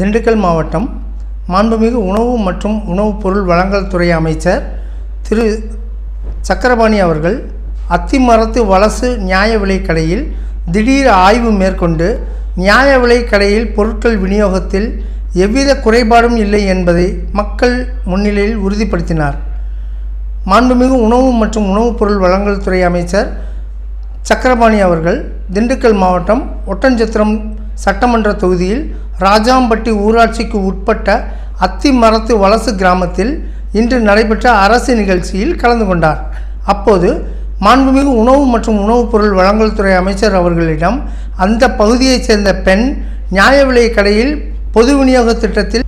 திண்டுக்கல் மாவட்டம் மாண்புமிகு உணவு மற்றும் உணவுப் பொருள் வழங்கல் துறை அமைச்சர் திரு. சக்கரபாணி அவர்கள் அத்திமரத்து வலசு நியாய விலைக்கடையில் திடீர் ஆய்வு மேற்கொண்டு நியாய விலைக்கடையில் பொருட்கள் விநியோகத்தில் எவ்வித குறைபாடும் இல்லை என்பதை மக்கள் முன்னிலையில் உறுதிப்படுத்தினார். மாண்புமிகு உணவு மற்றும் உணவுப் பொருள் வழங்கல் துறை அமைச்சர் சக்கரபாணி அவர்கள் திண்டுக்கல் மாவட்டம் ஒட்டஞ்சத்திரம் சட்டமன்ற தொகுதியில் ராஜாம்பட்டி ஊராட்சிக்கு உட்பட்ட அத்திமரத்து வலசு கிராமத்தில் இன்று நடைபெற்ற அரசு நிகழ்ச்சியில் கலந்து கொண்டார். அப்போது மாண்புமிகு உணவு மற்றும் உணவுப் பொருள் வழங்கல் துறை அமைச்சர் அவர்களிடம் அந்த பகுதியைச் சேர்ந்த பெண் நியாய விலைக் கடையில் பொது விநியோக திட்டத்தில்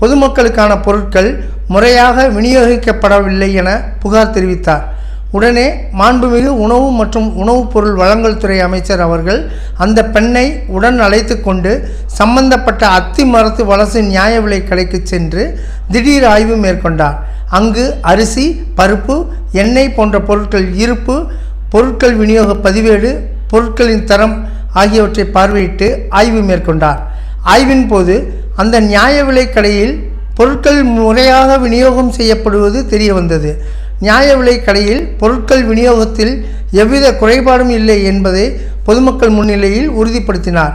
பொதுமக்களுக்கான பொருட்கள் முறையாக விநியோகிக்கப்படவில்லை என புகார் தெரிவித்தார். உடனே மாண்புமிகு உணவு மற்றும் உணவுப் பொருள் வழங்கல் துறை அமைச்சர் அவர்கள் அந்த பெண்ணை உடன் அழைத்து கொண்டு சம்பந்தப்பட்ட அத்தி மரத்து வலசு நியாய விலை கடைக்கு சென்று திடீர் ஆய்வு மேற்கொண்டார். அங்கு அரிசி பருப்பு எண்ணெய் போன்ற பொருட்கள் இருப்பு பொருட்கள் விநியோக பதிவேடு பொருட்களின் தரம் ஆகியவற்றை பார்வையிட்டு ஆய்வு மேற்கொண்டார். ஆய்வின் போது அந்த நியாய விலைக் கடையில் பொருட்கள் முறையாக விநியோகம் செய்யப்படுவது தெரிய வந்தது நியாய விலைக் கடையில் பொருட்கள் விநியோகத்தில் எவ்வித குறைபாடும் இல்லை என்பதை பொதுமக்கள் முன்னிலையில் உறுதிப்படுத்தினார்.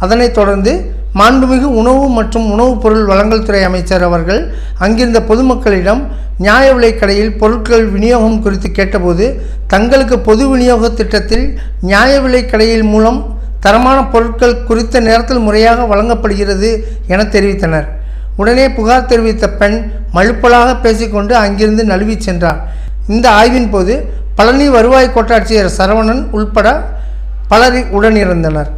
அதனைத் தொடர்ந்து மாண்புமிகு உணவு மற்றும் உணவுப் பொருள் வழங்கல் துறை அமைச்சர் அவர்கள் அங்கிருந்த பொதுமக்களிடம் நியாய விலைக் கடையில் பொருட்கள் விநியோகம் குறித்து கேட்டபோது தங்களுக்கு பொது விநியோக திட்டத்தில் நியாய விலைக் கடையில் மூலம் தரமான பொருட்கள் குறித்த நேரத்தில் முறையாக வழங்கப்படுகிறது என தெரிவித்தனர். உடனே புகார் தெரிவித்த பெண் மழுப்பலாக பேசிக்கொண்டு அங்கிருந்து நழுவிச் சென்றார் இந்த ஆய்வின் போது பழனி வருவாய் கோட்டாட்சியர் சரவணன் உள்பட பலர் உடனிருந்தனர்.